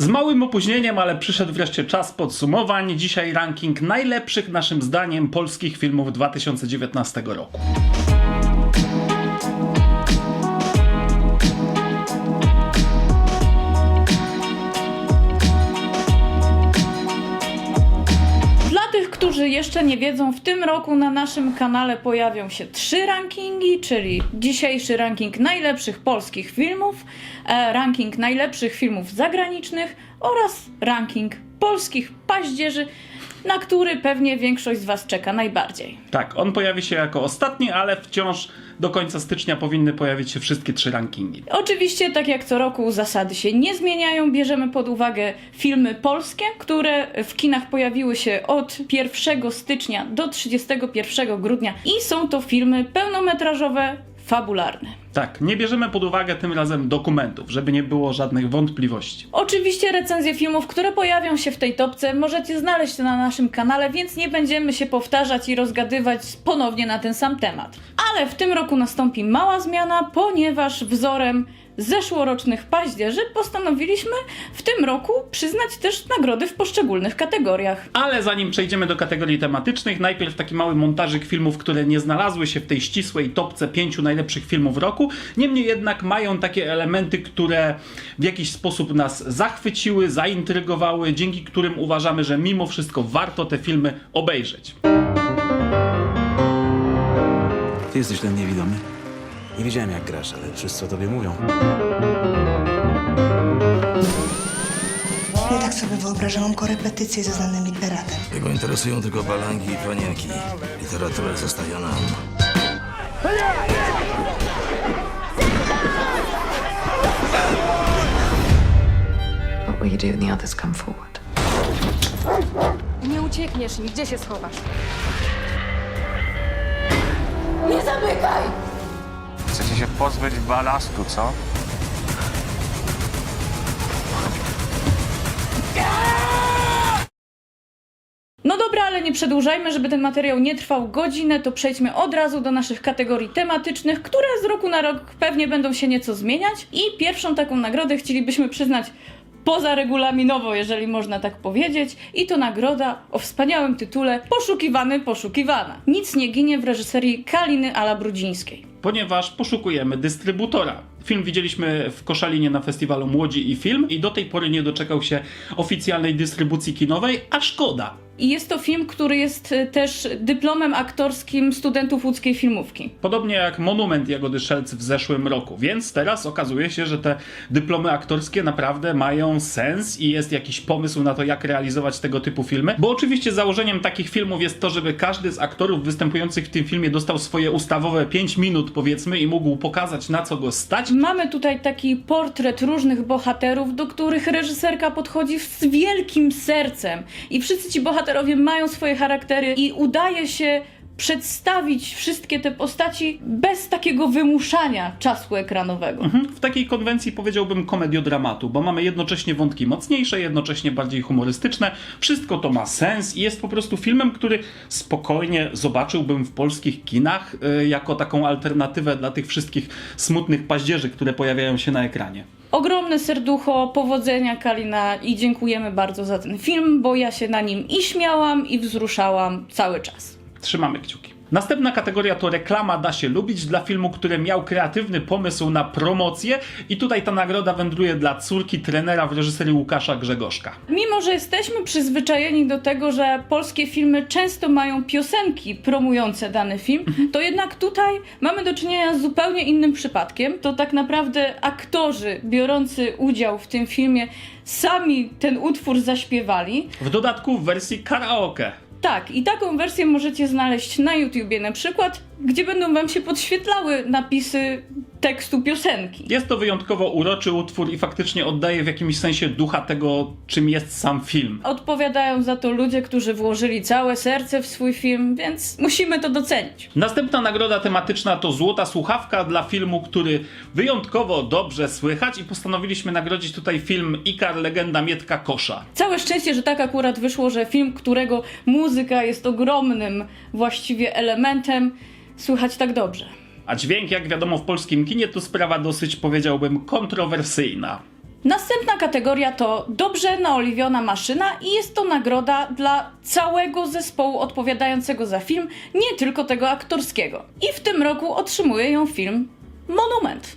Z małym opóźnieniem, ale przyszedł wreszcie czas podsumowań. Dzisiaj ranking najlepszych naszym zdaniem polskich filmów 2019 roku. Którzy jeszcze nie wiedzą, w tym roku na naszym kanale pojawią się trzy rankingi, czyli dzisiejszy ranking najlepszych polskich filmów, e, ranking najlepszych filmów zagranicznych oraz ranking polskich paździerzy, na który pewnie większość z Was czeka najbardziej. Tak, on pojawi się jako ostatni, ale wciąż do końca stycznia powinny pojawić się wszystkie trzy rankingi. Oczywiście, tak jak co roku, zasady się nie zmieniają. Bierzemy pod uwagę filmy polskie, które w kinach pojawiły się od 1 stycznia do 31 grudnia i są to filmy pełnometrażowe, Tak, nie bierzemy pod uwagę tym razem dokumentów, żeby nie było żadnych wątpliwości. Oczywiście recenzje filmów, które pojawią się w tej topce, możecie znaleźć na naszym kanale, więc nie będziemy się powtarzać i rozgadywać ponownie na ten sam temat. Ale w tym roku nastąpi mała zmiana, ponieważ wzorem zeszłorocznych paździerzy postanowiliśmy w tym roku przyznać też nagrody w poszczególnych kategoriach. Ale zanim przejdziemy do kategorii tematycznych, najpierw taki mały montażyk filmów, które nie znalazły się w tej ścisłej topce pięciu najlepszych filmów roku. Niemniej jednak mają takie elementy, które w jakiś sposób nas zachwyciły, zaintrygowały, dzięki którym uważamy, że mimo wszystko warto te filmy obejrzeć. Ty jesteś ten niewidomy? Nie wiedziałem jak grasz, ale wszyscy o tobie mówią. Ja tak sobie wyobrażałam korepetycje ze znanym literatem. Jego interesują tylko balangi i panienki. Literaturę zostawia nam. What will you do when the others come forward? Nie uciekniesz im. Gdzie się schowasz? Chcecie się pozbyć balastu, co? No dobra, ale nie przedłużajmy, żeby ten materiał nie trwał godzinę, to przejdźmy od razu do naszych kategorii tematycznych, które z roku na rok pewnie będą się nieco zmieniać. I pierwszą taką nagrodę chcielibyśmy przyznać pozaregulaminowo, jeżeli można tak powiedzieć. I to nagroda o wspaniałym tytule Poszukiwany, poszukiwana. Nic nie ginie w reżyserii Kaliny Ala Brudzińskiej. ponieważ poszukujemy dystrybutora. Film widzieliśmy w Koszalinie na festiwalu Młodzi i Film i do tej pory nie doczekał się oficjalnej dystrybucji kinowej, a szkoda. I jest to film, który jest y, też dyplomem aktorskim studentów łódzkiej filmówki. Podobnie jak Monument Jagody Szelc w zeszłym roku, więc teraz okazuje się, że te dyplomy aktorskie naprawdę mają sens i jest jakiś pomysł na to, jak realizować tego typu filmy. Bo oczywiście założeniem takich filmów jest to, żeby każdy z aktorów występujących w tym filmie dostał swoje ustawowe 5 minut, powiedzmy, i mógł pokazać, na co go stać. Mamy tutaj taki portret różnych bohaterów, do których reżyserka podchodzi z wielkim sercem. I wszyscy ci bohaterowie mają swoje charaktery i udaje się przedstawić wszystkie te postaci bez takiego wymuszania czasu ekranowego. W takiej konwencji powiedziałbym komediodramatu, bo mamy jednocześnie wątki mocniejsze, jednocześnie bardziej humorystyczne. Wszystko to ma sens i jest po prostu filmem, który spokojnie zobaczyłbym w polskich kinach y, jako taką alternatywę dla tych wszystkich smutnych paździerzy, które pojawiają się na ekranie. Ogromne serducho, powodzenia Kalina i dziękujemy bardzo za ten film, bo ja się na nim i śmiałam, i wzruszałam cały czas. Trzymamy kciuki. Następna kategoria to reklama da się lubić dla filmu, który miał kreatywny pomysł na promocję i tutaj ta nagroda wędruje dla córki trenera w reżyserii Łukasza Grzegorzka. Mimo, że jesteśmy przyzwyczajeni do tego, że polskie filmy często mają piosenki promujące dany film, to jednak tutaj mamy do czynienia z zupełnie innym przypadkiem. To tak naprawdę aktorzy biorący udział w tym filmie sami ten utwór zaśpiewali. W dodatku w wersji karaoke. Tak, i taką wersję możecie znaleźć na YouTubie na przykład, gdzie będą wam się podświetlały napisy tekstu piosenki. Jest to wyjątkowo uroczy utwór i faktycznie oddaje w jakimś sensie ducha tego, czym jest sam film. Odpowiadają za to ludzie, którzy włożyli całe serce w swój film, więc musimy to docenić. Następna nagroda tematyczna to Złota Słuchawka dla filmu, który wyjątkowo dobrze słychać i postanowiliśmy nagrodzić tutaj film Ikar Legenda Mietka Kosza. Całe szczęście, że tak akurat wyszło, że film, którego muzyka jest ogromnym właściwie elementem, słychać tak dobrze. A dźwięk, jak wiadomo w polskim kinie, to sprawa dosyć, powiedziałbym, kontrowersyjna. Następna kategoria to dobrze naoliwiona maszyna i jest to nagroda dla całego zespołu odpowiadającego za film, nie tylko tego aktorskiego. I w tym roku otrzymuje ją film Monument.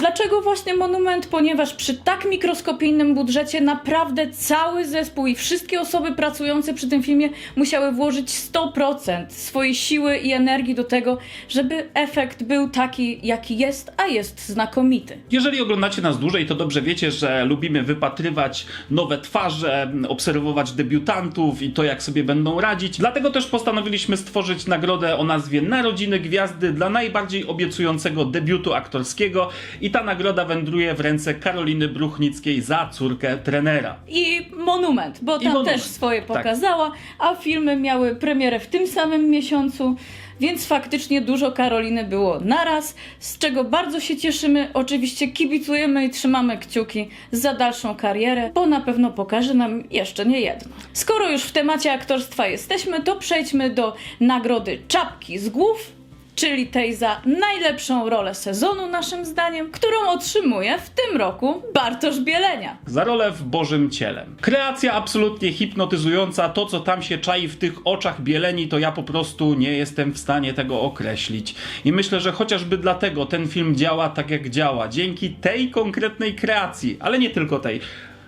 Dlaczego właśnie monument? Ponieważ przy tak mikroskopijnym budżecie naprawdę cały zespół i wszystkie osoby pracujące przy tym filmie musiały włożyć 100% swojej siły i energii do tego, żeby efekt był taki, jaki jest, a jest znakomity. Jeżeli oglądacie nas dłużej, to dobrze wiecie, że lubimy wypatrywać nowe twarze, obserwować debiutantów i to, jak sobie będą radzić. Dlatego też postanowiliśmy stworzyć nagrodę o nazwie Narodziny Gwiazdy dla najbardziej obiecującego debiutu aktorskiego i ta nagroda wędruje w ręce Karoliny Bruchnickiej za córkę trenera. I monument, bo tam Monument, też swoje tak. pokazała, a filmy miały premierę w tym samym miesiącu, więc faktycznie dużo Karoliny było naraz, z czego bardzo się cieszymy. Oczywiście kibicujemy i trzymamy kciuki za dalszą karierę, bo na pewno pokaże nam jeszcze nie jedno. Skoro już w temacie aktorstwa jesteśmy, to przejdźmy do nagrody Czapki z głów. Czyli tej za najlepszą rolę sezonu, naszym zdaniem, którą otrzymuje w tym roku Bartosz Bielenia. za rolę w Bożym Ciele. Kreacja absolutnie hipnotyzująca, to co tam się czai w tych oczach Bieleni, to ja po prostu nie jestem w stanie tego określić. I myślę, że chociażby dlatego ten film działa tak jak działa, dzięki tej konkretnej kreacji, ale nie tylko tej.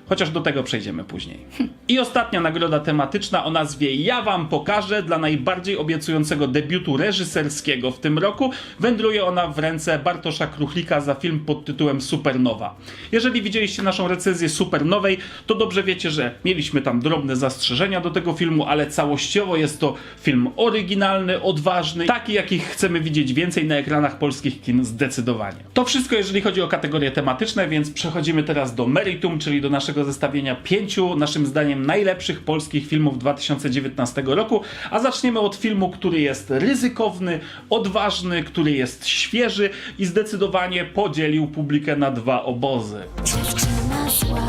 Chociaż do tego przejdziemy później. I ostatnia nagroda tematyczna o nazwie Ja Wam Pokażę dla najbardziej obiecującego debiutu reżyserskiego w tym roku wędruje ona w ręce Bartosza Kruchlika za film pod tytułem Supernowa. Jeżeli widzieliście naszą recenzję Supernowej, to dobrze wiecie, że mieliśmy tam drobne zastrzeżenia do tego filmu, ale całościowo jest to film oryginalny, odważny, taki jakich chcemy widzieć więcej na ekranach polskich kin zdecydowanie. To wszystko jeżeli chodzi o kategorie tematyczne, więc przechodzimy teraz do meritum, czyli do naszego zestawienia pięciu, naszym zdaniem, najlepszych polskich filmów 2019 roku, a zaczniemy od filmu, który jest ryzykowny, odważny, który jest świeży i zdecydowanie podzielił publikę na dwa obozy. Dziewczyna zła,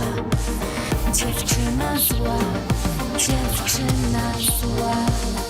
dziewczyna zła, dziewczyna zła.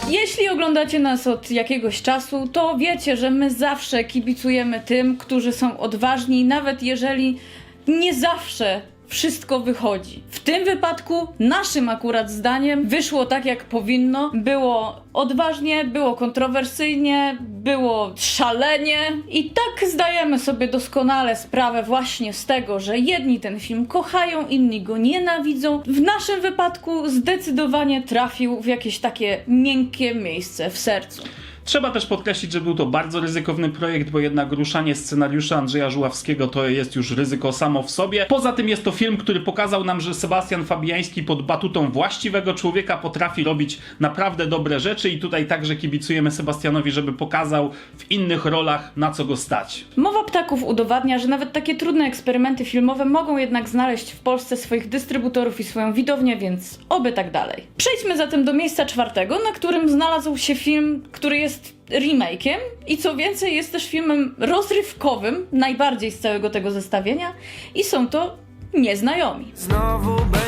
Jeśli oglądacie nas od jakiegoś czasu, to wiecie, że my zawsze kibicujemy tym, którzy są odważni, nawet jeżeli nie zawsze wszystko wychodzi. W tym wypadku, naszym akurat zdaniem, wyszło tak jak powinno. Było odważnie, było kontrowersyjnie, było szalenie i tak zdajemy sobie doskonale sprawę właśnie z tego, że jedni ten film kochają, inni go nienawidzą. W naszym wypadku zdecydowanie trafił w jakieś takie miękkie miejsce w sercu. Trzeba też podkreślić, że był to bardzo ryzykowny projekt, bo jednak ruszanie scenariusza Andrzeja Żuławskiego to jest już ryzyko samo w sobie. Poza tym jest to film, który pokazał nam, że Sebastian Fabiański pod batutą właściwego człowieka potrafi robić naprawdę dobre rzeczy i tutaj także kibicujemy Sebastianowi, żeby pokazał w innych rolach na co go stać. Mowa ptaków udowadnia, że nawet takie trudne eksperymenty filmowe mogą jednak znaleźć w Polsce swoich dystrybutorów i swoją widownię, więc oby tak dalej. Przejdźmy zatem do miejsca czwartego, na którym znalazł się film, który jest remake'iem i co więcej jest też filmem rozrywkowym, najbardziej z całego tego zestawienia i są to Nieznajomi. Znowu będzie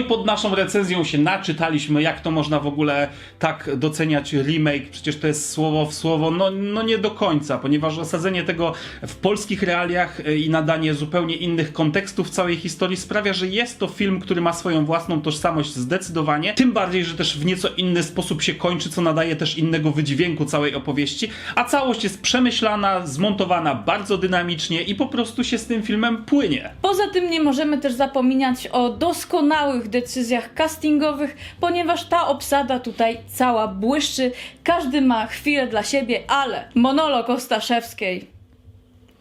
Oj, pod naszą recenzją się naczytaliśmy, jak to można w ogóle tak doceniać remake, przecież to jest słowo w słowo, no, no nie do końca, ponieważ osadzenie tego w polskich realiach y, i nadanie zupełnie innych kontekstów całej historii sprawia, że jest to film, który ma swoją własną tożsamość zdecydowanie, tym bardziej, że też w nieco inny sposób się kończy, co nadaje też innego wydźwięku całej opowieści, a całość jest przemyślana, zmontowana bardzo dynamicznie i po prostu się z tym filmem płynie. Poza tym nie możemy też zapominać o doskonałych decyzjach castingowych, ponieważ ta obsada tutaj cała błyszczy, każdy ma chwilę dla siebie, ale monolog Ostaszewskiej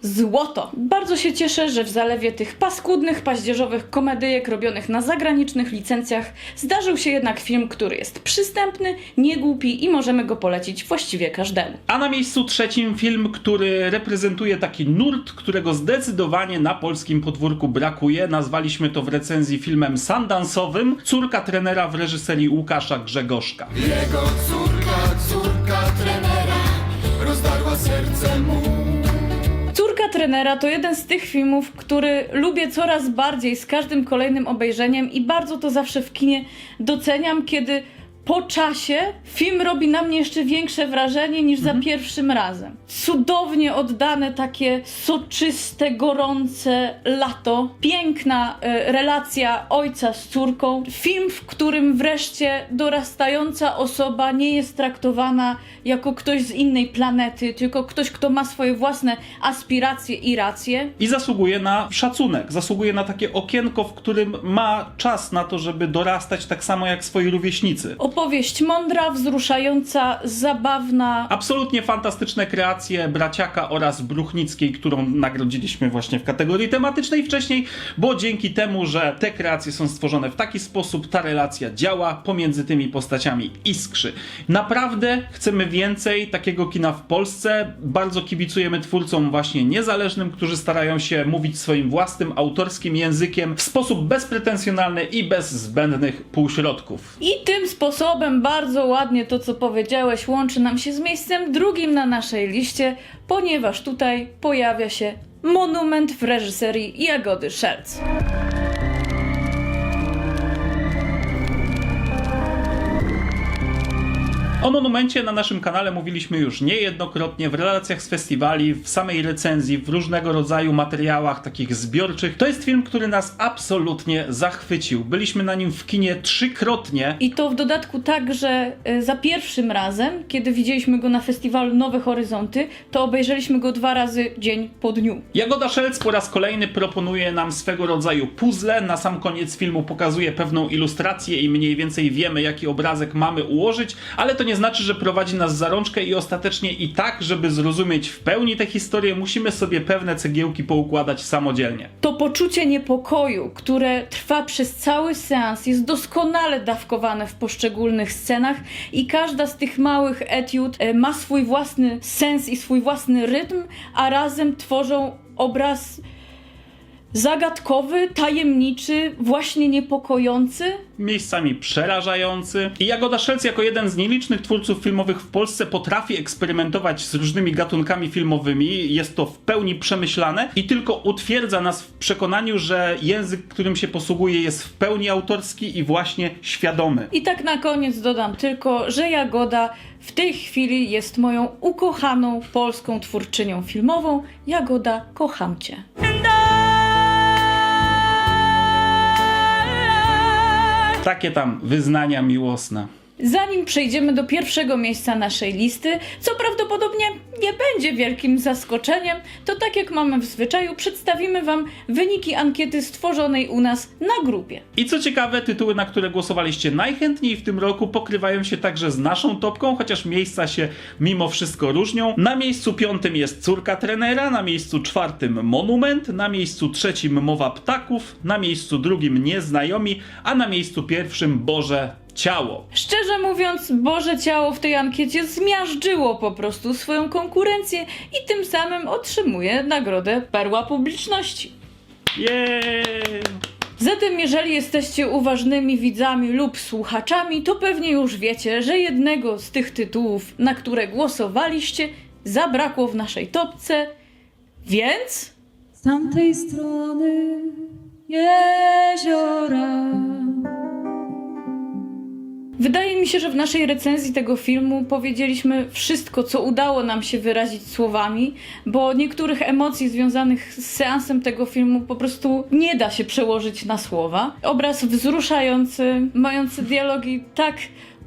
Złoto! Bardzo się cieszę, że w zalewie tych paskudnych, paździerzowych komedyjek robionych na zagranicznych licencjach zdarzył się jednak film, który jest przystępny, niegłupi i możemy go polecić właściwie każdemu. A na miejscu trzecim film, który reprezentuje taki nurt, którego zdecydowanie na polskim podwórku brakuje. Nazwaliśmy to w recenzji filmem Sundance'owym. Córka trenera w reżyserii Łukasza Grzegorzka. Jego córka, córka trenera rozdarła serce mu. Córka trenera to jeden z tych filmów, który lubię coraz bardziej z każdym kolejnym obejrzeniem i bardzo to zawsze w kinie doceniam, kiedy po czasie film robi na mnie jeszcze większe wrażenie niż Mhm. za pierwszym razem. Cudownie oddane takie soczyste, gorące lato. Piękna e, relacja ojca z córką. Film, w którym wreszcie dorastająca osoba nie jest traktowana jako ktoś z innej planety, tylko ktoś, kto ma swoje własne aspiracje i racje. I zasługuje na szacunek, zasługuje na takie okienko, w którym ma czas na to, żeby dorastać tak samo jak swoi rówieśnicy. Opowieść mądra, wzruszająca, zabawna. Absolutnie fantastyczne kreacje Braciaka oraz Bruchnickiej, którą nagrodziliśmy właśnie w kategorii tematycznej wcześniej, bo dzięki temu, że te kreacje są stworzone w taki sposób, ta relacja działa, pomiędzy tymi postaciami iskrzy. Naprawdę chcemy więcej takiego kina w Polsce. Bardzo kibicujemy twórcom właśnie niezależnym, którzy starają się mówić swoim własnym, autorskim językiem w sposób bezpretensjonalny i bez zbędnych półśrodków. I tym sposobem bardzo ładnie to, co powiedziałeś, łączy nam się z miejscem drugim na naszej liście, ponieważ tutaj pojawia się monument w reżyserii Jagody Szelc. O monumencie na naszym kanale mówiliśmy już niejednokrotnie w relacjach z festiwali, w samej recenzji, w różnego rodzaju materiałach takich zbiorczych. To jest film, który nas absolutnie zachwycił. Byliśmy na nim w kinie trzykrotnie. I to w dodatku tak, że e, za pierwszym razem, kiedy widzieliśmy go na festiwalu Nowe Horyzonty, to obejrzeliśmy go dwa razy dzień po dniu. Jagoda Szelc po raz kolejny proponuje nam swego rodzaju puzzle. Na sam koniec filmu pokazuje pewną ilustrację i mniej więcej wiemy, jaki obrazek mamy ułożyć, ale to nie znaczy, że prowadzi nas za rączkę i ostatecznie i tak, żeby zrozumieć w pełni tę historię, musimy sobie pewne cegiełki poukładać samodzielnie. To poczucie niepokoju, które trwa przez cały seans, jest doskonale dawkowane w poszczególnych scenach i każda z tych małych etiud e, ma swój własny sens i swój własny rytm, a razem tworzą obraz zagadkowy, tajemniczy, właśnie niepokojący. miejscami przerażający. I Jagoda Szelc jako jeden z nielicznych twórców filmowych w Polsce potrafi eksperymentować z różnymi gatunkami filmowymi. Jest to w pełni przemyślane i tylko utwierdza nas w przekonaniu, że język, którym się posługuje jest w pełni autorski i właśnie świadomy. I tak na koniec dodam tylko, że Jagoda w tej chwili jest moją ukochaną polską twórczynią filmową. Jagoda, kocham cię. Takie tam wyznania miłosne. Zanim przejdziemy do pierwszego miejsca naszej listy, co prawdopodobnie nie będzie wielkim zaskoczeniem, to tak jak mamy w zwyczaju, przedstawimy Wam wyniki ankiety stworzonej u nas na grupie. I co ciekawe, tytuły, na które głosowaliście najchętniej w tym roku, pokrywają się także z naszą topką, chociaż miejsca się mimo wszystko różnią. Na miejscu piątym jest Córka Trenera, na miejscu czwartym Monument, na miejscu trzecim Mowa Ptaków, na miejscu drugim Nieznajomi, a na miejscu pierwszym Boże Ciało. Szczerze mówiąc, Boże Ciało w tej ankiecie zmiażdżyło po prostu swoją konkurencję i tym samym otrzymuje nagrodę Perła Publiczności. Jej! Zatem, jeżeli jesteście uważnymi widzami lub słuchaczami, to pewnie już wiecie, że jednego z tych tytułów, na które głosowaliście, zabrakło w naszej topce, więc. Z tamtej strony jeziora. Wydaje mi się, że w naszej recenzji tego filmu powiedzieliśmy wszystko, co udało nam się wyrazić słowami, bo niektórych emocji związanych z seansem tego filmu po prostu nie da się przełożyć na słowa. Obraz wzruszający, mający dialogi tak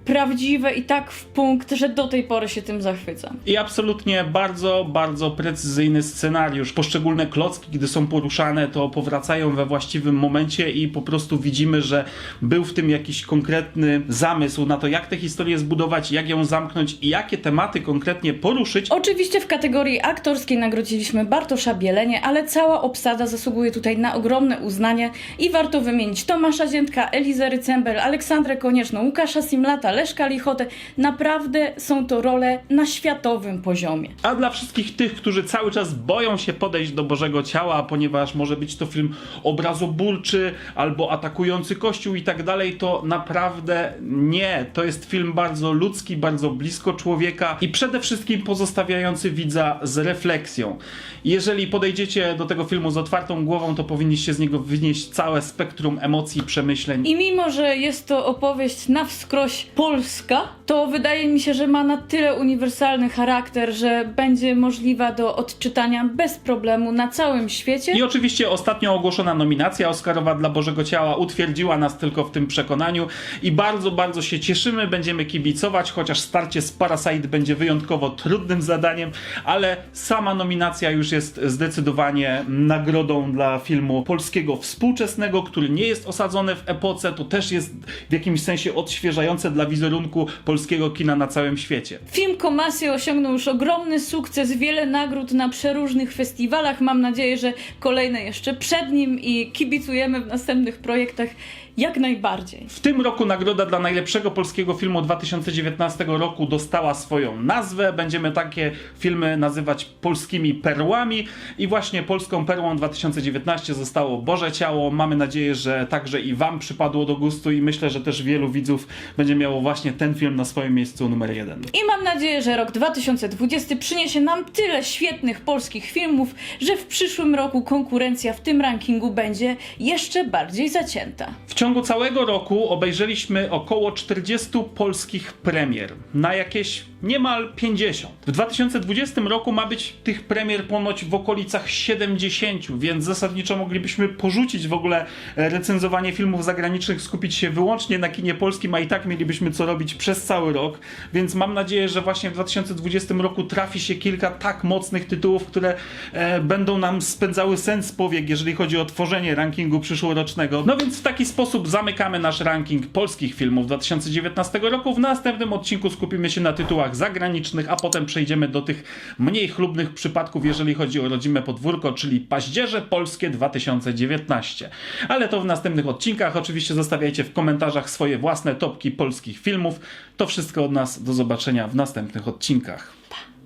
prawdziwe i tak w punkt, że do tej pory się tym zachwycam. I absolutnie bardzo, bardzo precyzyjny scenariusz. Poszczególne klocki, gdy są poruszane, to powracają we właściwym momencie i po prostu widzimy, że był w tym jakiś konkretny zamysł na to, jak tę historię zbudować, jak ją zamknąć i jakie tematy konkretnie poruszyć. Oczywiście w kategorii aktorskiej nagrodziliśmy Bartosza Bielenie, ale cała obsada zasługuje tutaj na ogromne uznanie i warto wymienić Tomasza Ziętka, Elizę Rycembel, Aleksandrę Konieczną, Łukasza Simlata, Leszka Lichotę. Naprawdę są to role na światowym poziomie. A dla wszystkich tych, którzy cały czas boją się podejść do Bożego Ciała, ponieważ może być to film obrazobólczy albo atakujący Kościół i tak dalej, to naprawdę nie. To jest film bardzo ludzki, bardzo blisko człowieka i przede wszystkim pozostawiający widza z refleksją. Jeżeli podejdziecie do tego filmu z otwartą głową, to powinniście z niego wynieść całe spektrum emocji i przemyśleń. I mimo, że jest to opowieść na wskroś polska, to wydaje mi się, że ma na tyle uniwersalny charakter, że będzie możliwa do odczytania bez problemu na całym świecie. I oczywiście ostatnio ogłoszona nominacja Oscarowa dla Bożego Ciała utwierdziła nas tylko w tym przekonaniu i bardzo, bardzo się cieszymy, będziemy kibicować, chociaż starcie z Parasite będzie wyjątkowo trudnym zadaniem, ale sama nominacja już jest zdecydowanie nagrodą dla filmu polskiego współczesnego, który nie jest osadzony w epoce, to też jest w jakimś sensie odświeżające dla wizerunku polskiego kina na całym świecie. Film Komasy osiągnął już ogromny sukces, wiele nagród na przeróżnych festiwalach. Mam nadzieję, że kolejne jeszcze przed nim i kibicujemy w następnych projektach jak najbardziej. W tym roku nagroda dla najlepszego polskiego filmu 2019 roku dostała swoją nazwę. Będziemy takie filmy nazywać polskimi perłami i właśnie polską perłą 2019 zostało Boże Ciało. Mamy nadzieję, że także i Wam przypadło do gustu i myślę, że też wielu widzów będzie miało właśnie ten film na swoim miejscu numer jeden. I mam nadzieję, że rok 2020 przyniesie nam tyle świetnych polskich filmów, że w przyszłym roku konkurencja w tym rankingu będzie jeszcze bardziej zacięta. Ciągu całego roku obejrzeliśmy około 40 polskich premier, na jakieś niemal 50. W 2020 roku ma być tych premier ponoć w okolicach 70, więc zasadniczo moglibyśmy porzucić w ogóle e, recenzowanie filmów zagranicznych, skupić się wyłącznie na kinie polskim, a i tak mielibyśmy co robić przez cały rok, więc mam nadzieję, że właśnie w 2020 roku trafi się kilka tak mocnych tytułów, które e, będą nam spędzały sens powiek, jeżeli chodzi o tworzenie rankingu przyszłorocznego. No więc w taki sposób zamykamy nasz ranking polskich filmów 2019 roku. W następnym odcinku skupimy się na tytułach zagranicznych, a potem przejdziemy do tych mniej chlubnych przypadków, jeżeli chodzi o rodzime podwórko, czyli paździerze polskie 2019. Ale to w następnych odcinkach. Oczywiście zostawiajcie w komentarzach swoje własne topki polskich filmów. To wszystko od nas. Do zobaczenia w następnych odcinkach.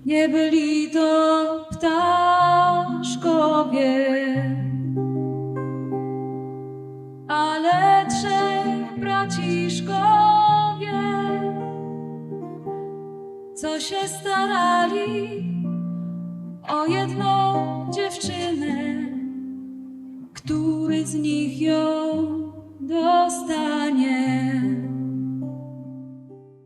Nie byli to ptaszkowie, ale trzech braciszkowie, co się starali o jedną dziewczynę, który z nich ją dostał.